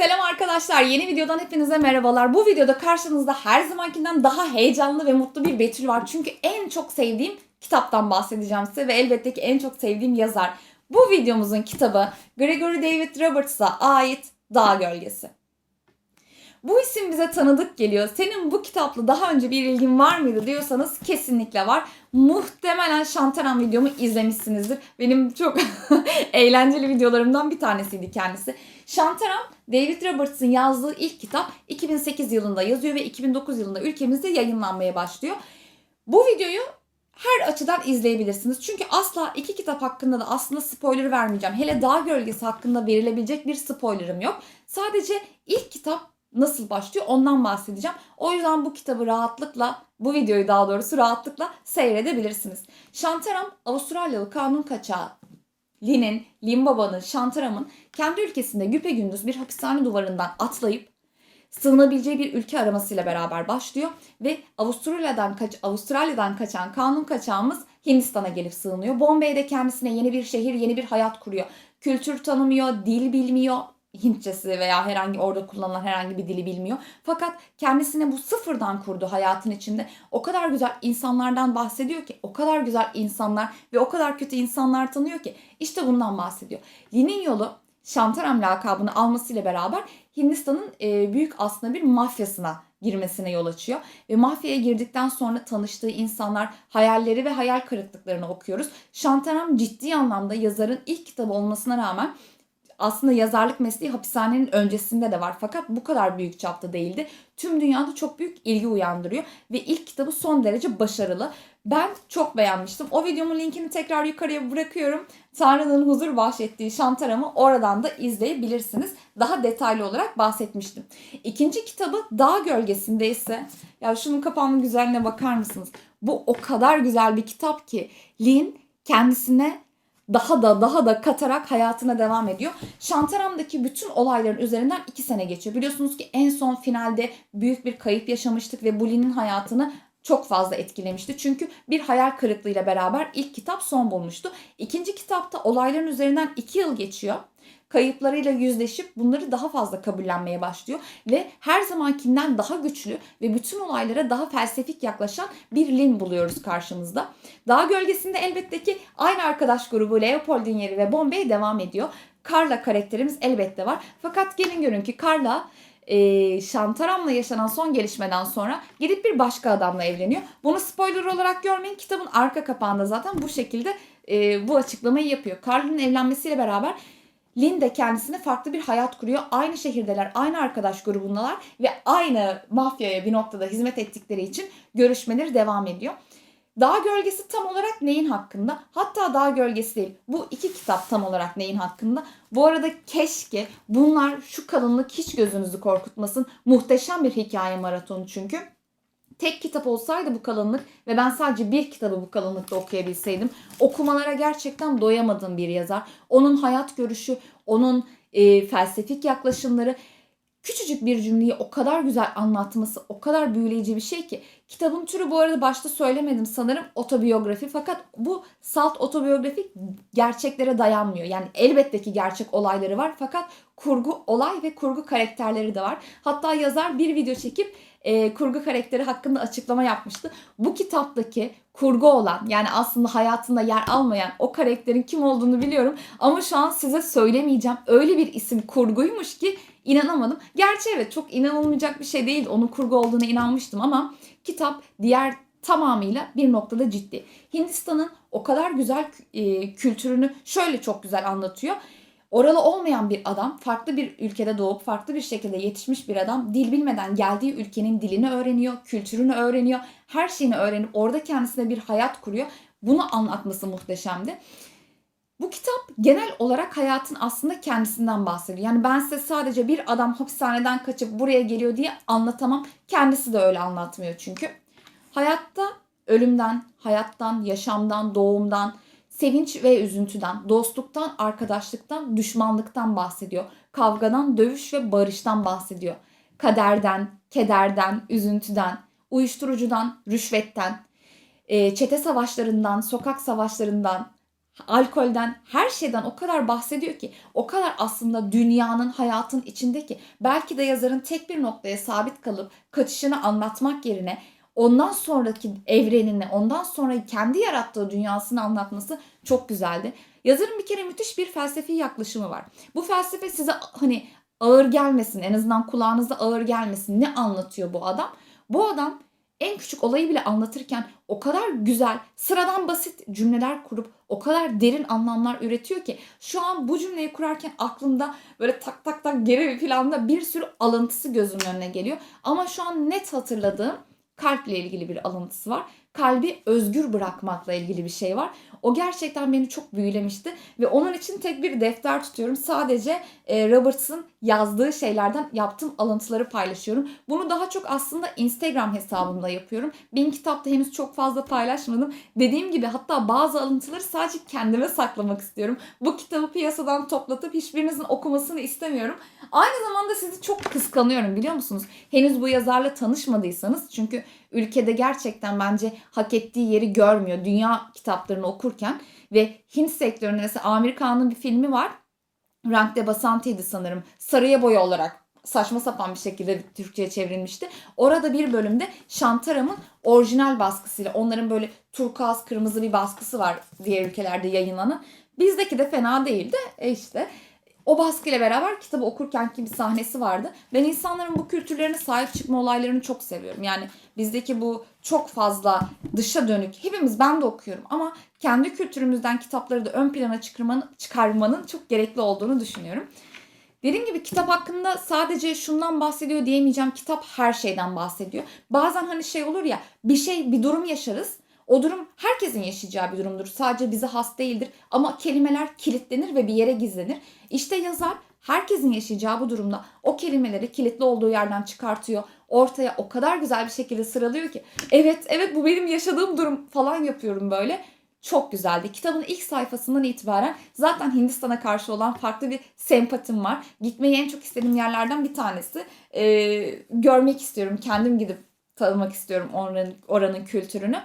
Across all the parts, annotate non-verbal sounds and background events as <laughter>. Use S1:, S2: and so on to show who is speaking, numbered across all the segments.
S1: Selam arkadaşlar. Yeni videodan hepinize merhabalar. Bu videoda karşınızda her zamankinden daha heyecanlı ve mutlu bir Betül var. Çünkü en çok sevdiğim kitaptan bahsedeceğim size ve elbette ki en çok sevdiğim yazar. Bu videomuzun kitabı Gregory David Roberts'a ait Dağ Gölgesi. Bu isim bize tanıdık geliyor. Senin bu kitapla daha önce bir ilgin var mıydı diyorsanız kesinlikle var. Muhtemelen Şantaran videomu izlemişsinizdir. Benim çok <laughs> eğlenceli videolarımdan bir tanesiydi kendisi. Şantaran, David Roberts'ın yazdığı ilk kitap 2008 yılında yazıyor ve 2009 yılında ülkemizde yayınlanmaya başlıyor. Bu videoyu her açıdan izleyebilirsiniz. Çünkü asla iki kitap hakkında da aslında spoiler vermeyeceğim. Hele Dağ Gölgesi hakkında verilebilecek bir spoilerım yok. Sadece ilk kitap nasıl başlıyor ondan bahsedeceğim. O yüzden bu kitabı rahatlıkla, bu videoyu daha doğrusu rahatlıkla seyredebilirsiniz. Şantaram Avustralyalı kanun kaçağı Lin'in, Lin Baba'nın, Şantaram'ın kendi ülkesinde güpegündüz bir hapishane duvarından atlayıp sığınabileceği bir ülke aramasıyla beraber başlıyor ve Avustralya'dan kaç Avustralya'dan kaçan kanun kaçağımız Hindistan'a gelip sığınıyor. Bombay'de kendisine yeni bir şehir, yeni bir hayat kuruyor. Kültür tanımıyor, dil bilmiyor, Hintçesi veya herhangi orada kullanılan herhangi bir dili bilmiyor. Fakat kendisine bu sıfırdan kurduğu hayatın içinde o kadar güzel insanlardan bahsediyor ki, o kadar güzel insanlar ve o kadar kötü insanlar tanıyor ki işte bundan bahsediyor. Lin'in yolu Şantaram lakabını almasıyla beraber Hindistan'ın e, büyük aslında bir mafyasına girmesine yol açıyor. Ve mafyaya girdikten sonra tanıştığı insanlar, hayalleri ve hayal kırıklıklarını okuyoruz. Şantaram ciddi anlamda yazarın ilk kitabı olmasına rağmen aslında yazarlık mesleği hapishanenin öncesinde de var fakat bu kadar büyük çapta değildi. Tüm dünyada çok büyük ilgi uyandırıyor ve ilk kitabı son derece başarılı. Ben çok beğenmiştim. O videomun linkini tekrar yukarıya bırakıyorum. Tanrı'nın huzur bahşettiği Şantaram'ı oradan da izleyebilirsiniz. Daha detaylı olarak bahsetmiştim. İkinci kitabı Dağ Gölgesinde ise ya şunun kapağının güzelliğine bakar mısınız? Bu o kadar güzel bir kitap ki Lin kendisine daha da daha da katarak hayatına devam ediyor. Şantaram'daki bütün olayların üzerinden iki sene geçiyor. Biliyorsunuz ki en son finalde büyük bir kayıp yaşamıştık ve Buli'nin hayatını çok fazla etkilemişti. Çünkü bir hayal kırıklığıyla beraber ilk kitap son bulmuştu. İkinci kitapta olayların üzerinden iki yıl geçiyor kayıplarıyla yüzleşip bunları daha fazla kabullenmeye başlıyor ve her zamankinden daha güçlü ve bütün olaylara daha felsefik yaklaşan bir Lin buluyoruz karşımızda. Dağ gölgesinde elbette ki aynı arkadaş grubu Leopold'un yeri ve Bombay devam ediyor. Carla karakterimiz elbette var. Fakat gelin görün ki Carla e, Şantaram'la yaşanan son gelişmeden sonra gidip bir başka adamla evleniyor. Bunu spoiler olarak görmeyin. Kitabın arka kapağında zaten bu şekilde e, bu açıklamayı yapıyor. Carla'nın evlenmesiyle beraber Lin de kendisine farklı bir hayat kuruyor. Aynı şehirdeler, aynı arkadaş grubundalar ve aynı mafyaya bir noktada hizmet ettikleri için görüşmeleri devam ediyor. Dağ Gölgesi tam olarak neyin hakkında? Hatta Dağ Gölgesi değil. Bu iki kitap tam olarak neyin hakkında? Bu arada keşke bunlar şu kalınlık hiç gözünüzü korkutmasın. Muhteşem bir hikaye maratonu çünkü tek kitap olsaydı bu kalınlık ve ben sadece bir kitabı bu kalınlıkta okuyabilseydim okumalara gerçekten doyamadığım bir yazar. Onun hayat görüşü, onun e, felsefik yaklaşımları küçücük bir cümleyi o kadar güzel anlatması, o kadar büyüleyici bir şey ki. Kitabın türü bu arada başta söylemedim sanırım otobiyografi fakat bu salt otobiyografi gerçeklere dayanmıyor. Yani elbette ki gerçek olayları var fakat kurgu olay ve kurgu karakterleri de var. Hatta yazar bir video çekip e, kurgu karakteri hakkında açıklama yapmıştı. Bu kitaptaki kurgu olan yani aslında hayatında yer almayan o karakterin kim olduğunu biliyorum ama şu an size söylemeyeceğim. Öyle bir isim kurguymuş ki inanamadım. Gerçi evet çok inanılmayacak bir şey değil. Onun kurgu olduğuna inanmıştım ama kitap diğer tamamıyla bir noktada ciddi. Hindistan'ın o kadar güzel e, kültürünü şöyle çok güzel anlatıyor. Oralı olmayan bir adam, farklı bir ülkede doğup farklı bir şekilde yetişmiş bir adam dil bilmeden geldiği ülkenin dilini öğreniyor, kültürünü öğreniyor, her şeyini öğrenip orada kendisine bir hayat kuruyor. Bunu anlatması muhteşemdi. Bu kitap genel olarak hayatın aslında kendisinden bahsediyor. Yani ben size sadece bir adam hapishaneden kaçıp buraya geliyor diye anlatamam. Kendisi de öyle anlatmıyor çünkü. Hayatta ölümden, hayattan, yaşamdan, doğumdan, sevinç ve üzüntüden, dostluktan, arkadaşlıktan, düşmanlıktan bahsediyor. Kavgadan, dövüş ve barıştan bahsediyor. Kaderden, kederden, üzüntüden, uyuşturucudan, rüşvetten, e, çete savaşlarından, sokak savaşlarından, alkolden, her şeyden o kadar bahsediyor ki, o kadar aslında dünyanın, hayatın içindeki belki de yazarın tek bir noktaya sabit kalıp kaçışını anlatmak yerine ondan sonraki evrenini, ondan sonra kendi yarattığı dünyasını anlatması çok güzeldi. Yazarın bir kere müthiş bir felsefi yaklaşımı var. Bu felsefe size hani ağır gelmesin, en azından kulağınıza ağır gelmesin. Ne anlatıyor bu adam? Bu adam en küçük olayı bile anlatırken o kadar güzel, sıradan basit cümleler kurup o kadar derin anlamlar üretiyor ki şu an bu cümleyi kurarken aklımda böyle tak tak tak geri bir planda bir sürü alıntısı gözümün önüne geliyor. Ama şu an net hatırladığım kalple ilgili bir alıntısı var. Kalbi özgür bırakmakla ilgili bir şey var. O gerçekten beni çok büyülemişti ve onun için tek bir defter tutuyorum. Sadece e, Roberts'ın yazdığı şeylerden yaptığım alıntıları paylaşıyorum. Bunu daha çok aslında Instagram hesabımda yapıyorum. Bin kitapta henüz çok fazla paylaşmadım. Dediğim gibi hatta bazı alıntıları sadece kendime saklamak istiyorum. Bu kitabı piyasadan toplatıp hiçbirinizin okumasını istemiyorum. Aynı zamanda sizi çok kıskanıyorum biliyor musunuz? Henüz bu yazarla tanışmadıysanız çünkü ülkede gerçekten bence hak ettiği yeri görmüyor. Dünya kitaplarını okurken ve Hint sektöründe mesela Amerikan'ın bir filmi var. Rank de Basante'ydi sanırım. Sarıya boya olarak saçma sapan bir şekilde Türkçe'ye çevrilmişti. Orada bir bölümde Şantaram'ın orijinal baskısıyla onların böyle turkuaz kırmızı bir baskısı var diğer ülkelerde yayınlanan. Bizdeki de fena değildi. E işte o baskıyla beraber kitabı okurken ki bir sahnesi vardı. Ben insanların bu kültürlerine sahip çıkma olaylarını çok seviyorum. Yani bizdeki bu çok fazla dışa dönük, hepimiz ben de okuyorum ama kendi kültürümüzden kitapları da ön plana çıkarmanın, çıkarmanın çok gerekli olduğunu düşünüyorum. Dediğim gibi kitap hakkında sadece şundan bahsediyor diyemeyeceğim. Kitap her şeyden bahsediyor. Bazen hani şey olur ya bir şey bir durum yaşarız. O durum herkesin yaşayacağı bir durumdur. Sadece bize has değildir. Ama kelimeler kilitlenir ve bir yere gizlenir. İşte yazar herkesin yaşayacağı bu durumda o kelimeleri kilitli olduğu yerden çıkartıyor. Ortaya o kadar güzel bir şekilde sıralıyor ki evet evet bu benim yaşadığım durum falan yapıyorum böyle. Çok güzeldi. Kitabın ilk sayfasından itibaren zaten Hindistan'a karşı olan farklı bir sempatim var. Gitmeyi en çok istediğim yerlerden bir tanesi. Ee, görmek istiyorum. Kendim gidip tanımak istiyorum oranın, oranın kültürünü.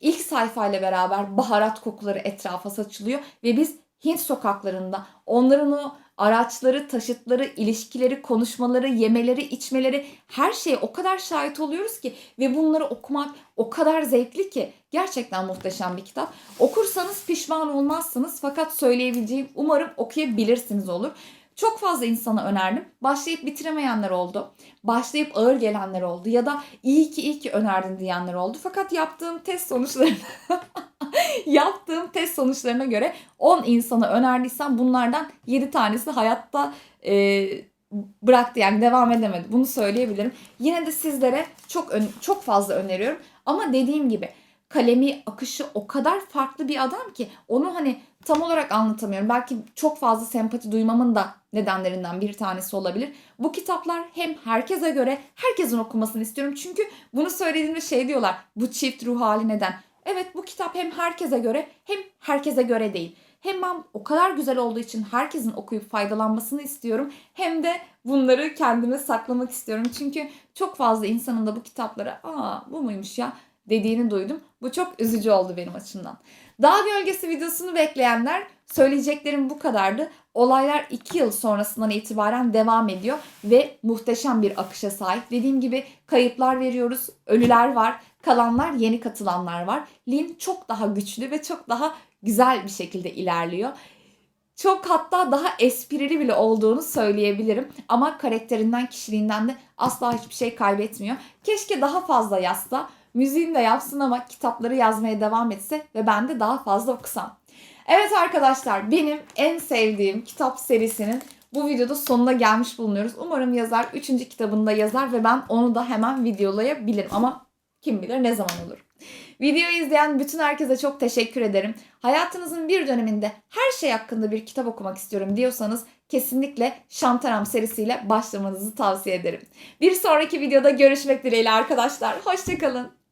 S1: İlk sayfayla beraber baharat kokuları etrafa saçılıyor ve biz Hint sokaklarında onların o araçları, taşıtları, ilişkileri, konuşmaları, yemeleri, içmeleri her şeye o kadar şahit oluyoruz ki ve bunları okumak o kadar zevkli ki gerçekten muhteşem bir kitap. Okursanız pişman olmazsınız fakat söyleyebileceğim umarım okuyabilirsiniz olur. Çok fazla insana önerdim. Başlayıp bitiremeyenler oldu. Başlayıp ağır gelenler oldu. Ya da iyi ki iyi ki önerdin diyenler oldu. Fakat yaptığım test sonuçlarına <laughs> <laughs> yaptığım test sonuçlarına göre 10 insana önerdiysem bunlardan 7 tanesi hayatta e, bıraktı yani devam edemedi. Bunu söyleyebilirim. Yine de sizlere çok çok fazla öneriyorum. Ama dediğim gibi kalemi, akışı o kadar farklı bir adam ki onu hani tam olarak anlatamıyorum. Belki çok fazla sempati duymamın da nedenlerinden bir tanesi olabilir. Bu kitaplar hem herkese göre herkesin okumasını istiyorum. Çünkü bunu söylediğimde şey diyorlar. Bu çift ruh hali neden? Evet bu kitap hem herkese göre hem herkese göre değil. Hem ben o kadar güzel olduğu için herkesin okuyup faydalanmasını istiyorum. Hem de bunları kendime saklamak istiyorum. Çünkü çok fazla insanın da bu kitaplara aa bu muymuş ya dediğini duydum. Bu çok üzücü oldu benim açımdan. Dağ gölgesi videosunu bekleyenler söyleyeceklerim bu kadardı. Olaylar 2 yıl sonrasından itibaren devam ediyor ve muhteşem bir akışa sahip. Dediğim gibi kayıplar veriyoruz, ölüler var, kalanlar yeni katılanlar var. Lin çok daha güçlü ve çok daha güzel bir şekilde ilerliyor. Çok hatta daha esprili bile olduğunu söyleyebilirim. Ama karakterinden, kişiliğinden de asla hiçbir şey kaybetmiyor. Keşke daha fazla yazsa. Müziğini de yapsın ama kitapları yazmaya devam etse ve ben de daha fazla okusam. Evet arkadaşlar benim en sevdiğim kitap serisinin bu videoda sonuna gelmiş bulunuyoruz. Umarım yazar 3. kitabında yazar ve ben onu da hemen videolayabilirim ama kim bilir ne zaman olur. Videoyu izleyen bütün herkese çok teşekkür ederim. Hayatınızın bir döneminde her şey hakkında bir kitap okumak istiyorum diyorsanız kesinlikle Şantaram serisiyle başlamanızı tavsiye ederim. Bir sonraki videoda görüşmek dileğiyle arkadaşlar. Hoşçakalın.